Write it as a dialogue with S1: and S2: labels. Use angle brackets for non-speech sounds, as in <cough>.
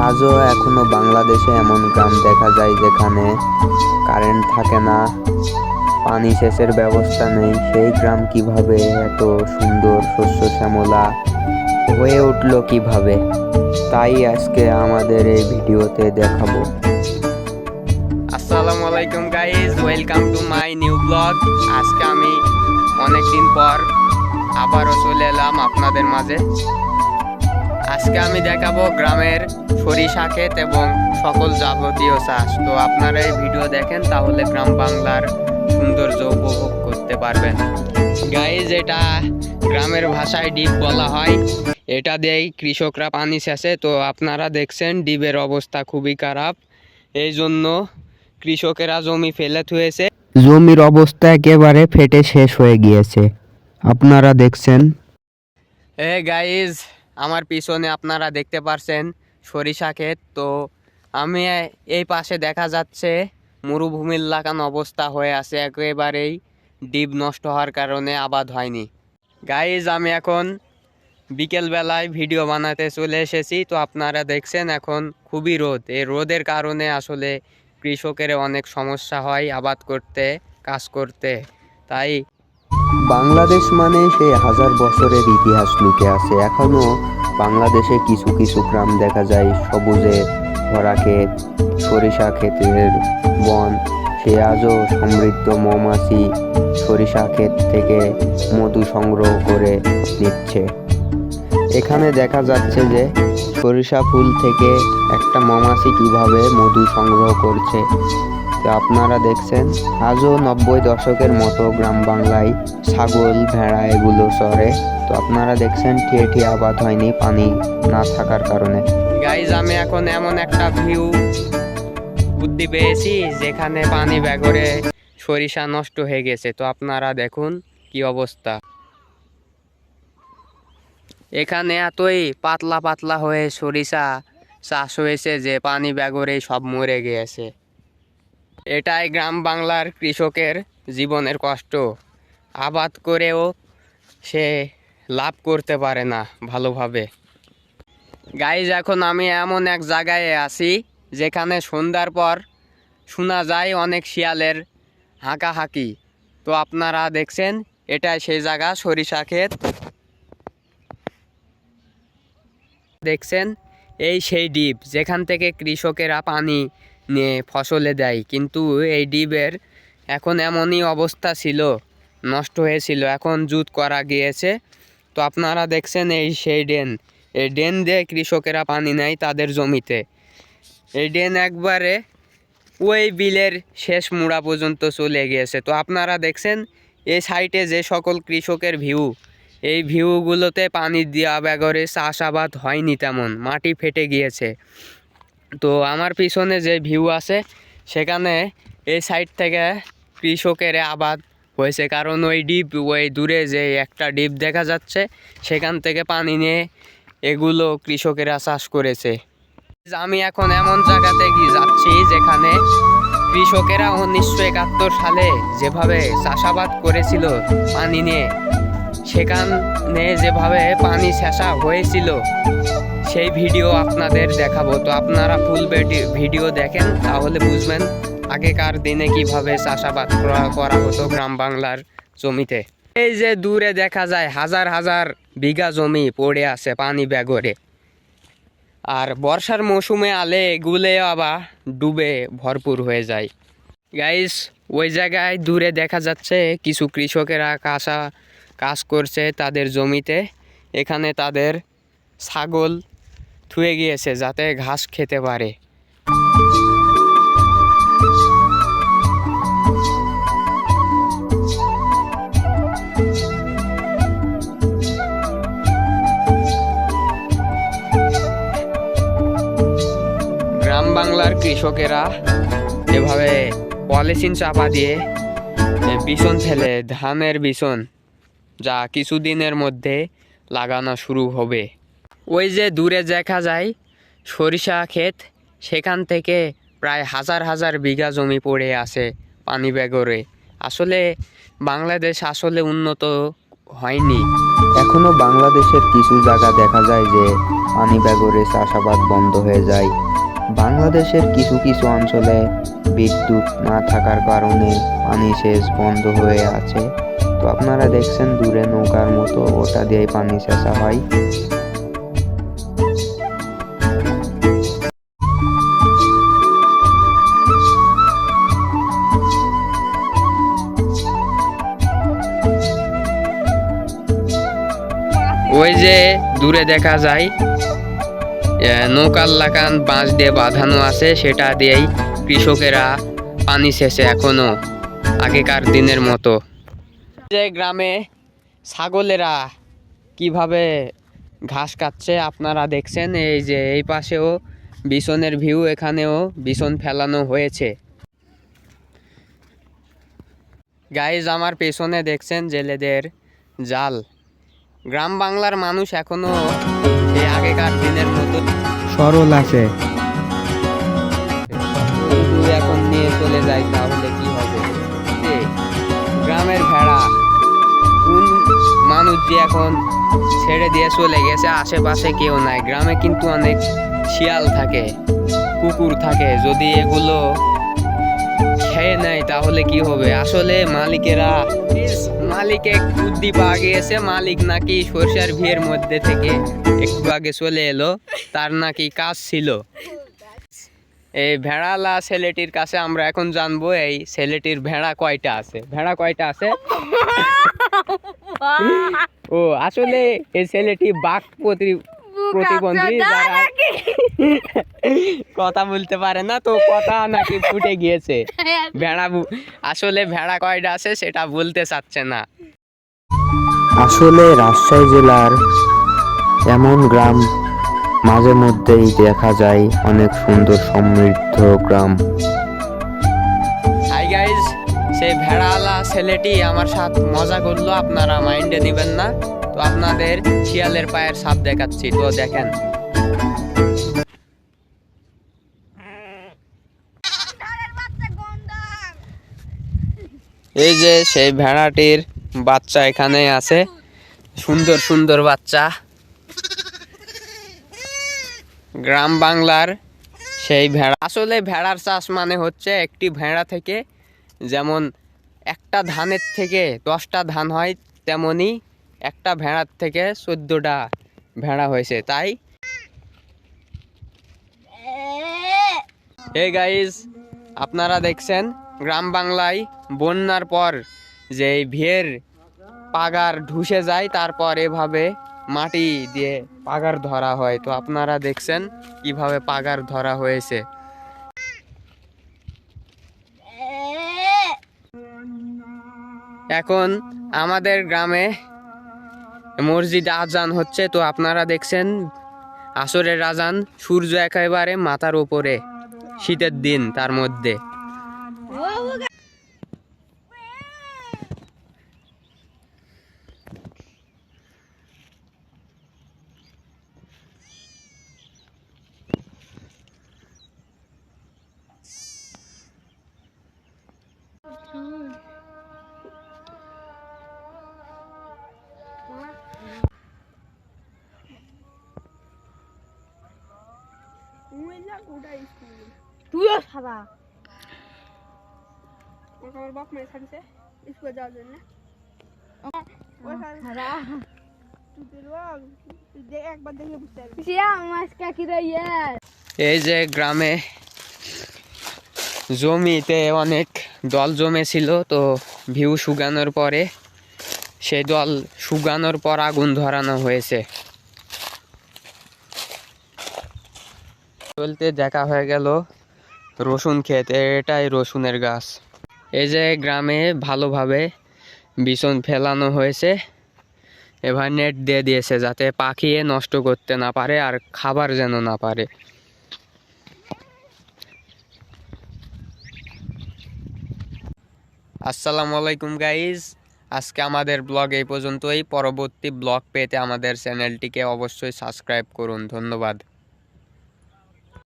S1: আজও এখনও বাংলাদেশে এমন গ্রাম দেখা যায় যেখানে কারেন্ট থাকে না, পানি সেচের ব্যবস্থা নেই। সেই গ্রাম কীভাবে এত সুন্দর শস্য শ্যামলা হয়ে উঠল কীভাবে? তাই আজকে আমাদের এই ভিডিওতে দেখাবো।
S2: আসসালামু আলাইকুম guys welcome to my new blog আজকে আমি অনেকদিন পর আবারও চলে এলাম আপনাদের মাঝে। আজকে আমি দেখাবো গ্রামের সরিষা ক্ষেত এবং সকল যাবতীয় চাষ। তো আপনারা এই ভিডিও দেখেন তাহলে গ্রাম বাংলার সৌন্দর্য উপভোগ করতে পারবেন। গাইজ এটা গ্রামের ভাষায় ডিপ বলা হয়। এটা দিয়েই কৃষকরা পানি সেচে তো আপনারা দেখছেন ডিবের অবস্থা খুবই খারাপ। এই জন্য কৃষকেরা জমি ফেলে থুয়েছে।
S1: জমির অবস্থা একেবারে ফেটে শেষ হয়ে গিয়েছে। আপনারা দেখছেন।
S2: এ গাইজ আমার পিছনে আপনারা দেখতে পারছেন সরিষা ক্ষেত। তো আমি এই পাশে দেখা যাচ্ছে মরুভূমির লাগান অবস্থা হয়ে আছে। একেবারেই ডিপ নষ্ট হওয়ার কারণে আবাদ হয়নি। গাইজ আমি এখন বিকেলবেলায় ভিডিও বানাতে চলে এসেছি। তো আপনারা দেখছেন এখন খুবই রোদ। এই রোদের কারণে আসলে কৃষকের অনেক সমস্যা হয় আবাদ করতে, কাজ করতে। তাই
S1: বাংলাদেশ মানে সেই হাজার বছরের ইতিহাস লুকে আছে। এখনও বাংলাদেশে কিছু কিছু গ্রাম দেখা যায়, সবুজে ভরা ক্ষেত সরিষা ক্ষেতের বন। সে আজও সমৃদ্ধ মৌমাছি সরিষা ক্ষেত থেকে মধু সংগ্রহ করে নিচ্ছে। এখানে দেখা যাচ্ছে যে সরিষা ফুল থেকে একটা মৌমাছি কীভাবে মধু সংগ্রহ করছে তো আপনারা দেখছেন আজও নব্বই দশকের মতো গ্রাম বাংলায় ছাগল, ভেড়া এগুলো চরে। তো আপনারা দেখছেন ঠিয়ে ঠিয়ে আবাদ হয়নি পানি না থাকার কারণে।
S2: গাইজ আমি এখন এমন একটা ভিউ বুদ্ধি পেয়েছি যেখানে পানি ব্যাগরে সরিষা নষ্ট হয়ে গেছে। তো আপনারা দেখুন কি অবস্থা। এখানে এতই পাতলা পাতলা হয়ে সরিষা চাষ হয়েছে যে পানি ব্যাগরে সব মরে গিয়েছে এটাই গ্রাম বাংলার কৃষকের জীবনের কষ্ট। আবাদ করেও সে লাভ করতে পারে না ভালোভাবে। গাইজ এখন আমি এমন এক জায়গায় আছি, যেখানে সন্ধ্যার পর শোনা যায় অনেক শিয়ালের হাঁকাহাঁকি। তো আপনারা দেখছেন এটা সেই জায়গা, সরিষা ক্ষেত। দেখছেন? এই সেই ডিপ যেখান থেকে কৃষকেরা পানি ফসলে দেয়। কিন্তু এই ডিবের এখন এমনই অবস্থা ছিল, নষ্ট হয়েছিল। এখন জুত করা গিয়েছে। তো আপনারা দেখছেন এই সেই ড্রেন। এই ড্রেন দিয়ে কৃষকেরা পানি নেয় তাদের জমিতে। এই ড্রেন একবারে ওই বিলের শেষ মুড়া পর্যন্ত চলে গিয়েছে। তো আপনারা দেখছেন, এই সাইটে যে সকল কৃষকের ভিউ, এই ভিউগুলোতে পানি দেওয়া ব্যাগরে চাষাবাদ হয়নি তেমন। মাটি ফেটে গিয়েছে। তো আমার পিছনে যে ভিউ আছে, সেখানে এই সাইড থেকে কৃষকের আবাদ হয়েছে। কারণ ওই ডিপ ওই দূরে যে একটা ডিপ দেখা যাচ্ছে, সেখান থেকে পানি নিয়ে এগুলো কৃষকেরা চাষ করেছে। আমি এখন এমন জায়গাতে গিয়ে যাচ্ছি যেখানে কৃষকেরা উনিশশো একাত্তর সালে যেভাবে চাষাবাদ করেছিল পানি নিয়ে, সেখানে যেভাবে পানি শেষা হয়েছিল সেই ভিডিও আপনাদের দেখাবো। তো আপনারা ফুল ভিডিও দেখেন, তাহলে বুঝবেন আগেকার দিনে কীভাবে চাষাবাদ করা হতো গ্রাম বাংলার জমিতে। এই যে দূরে দেখা যায়, হাজার হাজার বিঘা জমি পড়ে আছে পানি ব্যাগরে। আর বর্ষার মৌসুমে আলে এগুলো আবার ডুবে ভরপুর হয়ে যায়। গাইস ওই জায়গায় দূরে দেখা যাচ্ছে, কিছু কৃষকেরা কাঁচা কাজ করছে তাদের জমিতে। এখানে তাদের ছাগল থুয়ে গিয়েছে যাতে ঘাস খেতে পারে। গ্রাম বাংলার কৃষকেরা এভাবে পলিথিন চাপা দিয়ে বিছন ফেলে, ধানের বিছন যা কিছুদিনের মধ্যে লাগানো শুরু হবে। ওই যে দূরে দেখা যায়, সরিষা ক্ষেত, সেখান থেকে প্রায় হাজার হাজার বিঘা জমি পড়ে আছে পানি বেগরে। আসলে বাংলাদেশ আসলে উন্নত হয়নি।
S1: এখনও বাংলাদেশের কিছু জায়গা দেখা যায় যে পানি ব্যাগরে চাষাবাদ বন্ধ হয়ে যায়। বাংলাদেশের কিছু কিছু অঞ্চলে বিদ্যুৎ না থাকার কারণে পানি সেচ বন্ধ হয়ে আছে। তো আপনারা দেখছেন দূরে নৌকার মতো ওটা দিয়ে পানি সেচা হয়।
S2: ওই যে দূরে দেখা যায় নৌকার লাগান বাঁশ দিয়ে বাঁধানো আছে, সেটা দিয়েই কৃষকেরা পানি সেচে এখনও আগেকার দিনের মতো। যে গ্রামে ছাগলেরা কীভাবে ঘাস কাটছে আপনারা দেখছেন, এই যে এই পাশেও বিছনের ভিউ, এখানেও বিছন ফেলানো হয়েছে। গাইজ, আমার পেছনে দেখছেন জেলেদের জাল। গ্রাম বাংলার মানুষ এখনও এই আগেকার দিনের মতো
S1: সরল আছে।
S2: এখন নিয়ে চলে যায় তাহলে কি হবে? গ্রামের ভেড়া কোন মানুষ যে এখন ছেড়ে দিয়ে চলে গেছে আশেপাশে কেউ নাই। গ্রামে কিন্তু অনেক শিয়াল থাকে কুকুর থাকে। যদি এগুলো খেয়ে নেয় তাহলে কি হবে? আসলে মালিকেরা মালিকে বুদ্ধি পাওয়া গিয়েছে মালিক নাকি সরষার ভিড়ের মধ্যে থেকে একটু আগে চলে এলো তার নাকি কাজ ছিল। এই ভেড়ালা ছেলেটির কাছে আমরা এখন জানব এই ছেলেটির ভেড়া কয়টা আছে। ভেড়া কয়টা আছে? <laughs> ও আসলে এই ছেলেটি বাঘ প্রতি প্রতিবন্ধী যারা কথা বলতে পারে না তো কথা নাকি ফুটে গিয়েছে। ভেড়া আসলে ভেড়া কয়টা আছে সেটা বলতে চাচ্ছে না।
S1: আসলে রাজশাহী জেলার এমন গ্রাম মাঝে মধ্যেই দেখা যায় অনেক সুন্দর সমৃদ্ধ গ্রাম।
S2: হাই গাইজ সেই ভেড়াওয়ালা ছেলেটি আমার সাথে মজা করল আপনারা মাইন্ডে দিবেন না। তো আপনাদের শিয়ালের পায়ের সাপ দেখাচ্ছি তো দেখেন। এই যে সেই ভেড়াটির বাচ্চা এখানে আছে। সুন্দর সুন্দর বাচ্চা। গ্রাম বাংলার সেই ভেড়া। আসলে ভেড়ার চাষ মানে হচ্ছে একটি ভেড়া থেকে যেমন একটা ধানের থেকে দশটা ধান হয়, তেমনি একটা ভেড়ার থেকে চোদ্দোটা ভেড়া হয়েছে। তাই? এই গাইজ আপনারা দেখছেন গ্রাম বাংলায় বন্যার পর যে ভিয়ের পাগার ঢুসে যায়, তারপর এভাবে মাটি দিয়ে পাগার ধরা হয়। তো আপনারা দেখছেন কীভাবে পাগার ধরা হয়েছে। এখন আমাদের গ্রামে মসজিদ আজান হচ্ছে। তো আপনারা দেখছেন আসরের আজান সূর্য একেবারে মাথার ওপরে শীতের দিন তার মধ্যে।
S3: তুইও সাদা। আমার বাপ মায়ের ছাড়ছে স্কুলে যাওয়ার জন্য। একবার দেখলে বুঝতে পারবি।
S2: এই যে গ্রামে জমিতে অনেক দল জমেছিল তো ভিউ শুকানোর পরে সেই দল শুকানোর পর আগুন ধরানো হয়েছে। চলতে দেখা হয়ে গেল। রসুন ক্ষেত এটাই রসুনের গাছ। এই যে গ্রামে ভালোভাবে বিছন ফেলানো হয়েছে, এবার নেট দিয়ে দিয়েছে যাতে পাখিয়ে নষ্ট করতে না পারে আর খাবার যেন না পারে। আসসালামু আলাইকুম গাইজ, আজকে আমাদের ব্লগ এই পর্যন্তই। পরবর্তী ব্লগ পেতে আমাদের চ্যানেলটিকে অবশ্যই সাবস্ক্রাইব করুন। ধন্যবাদ।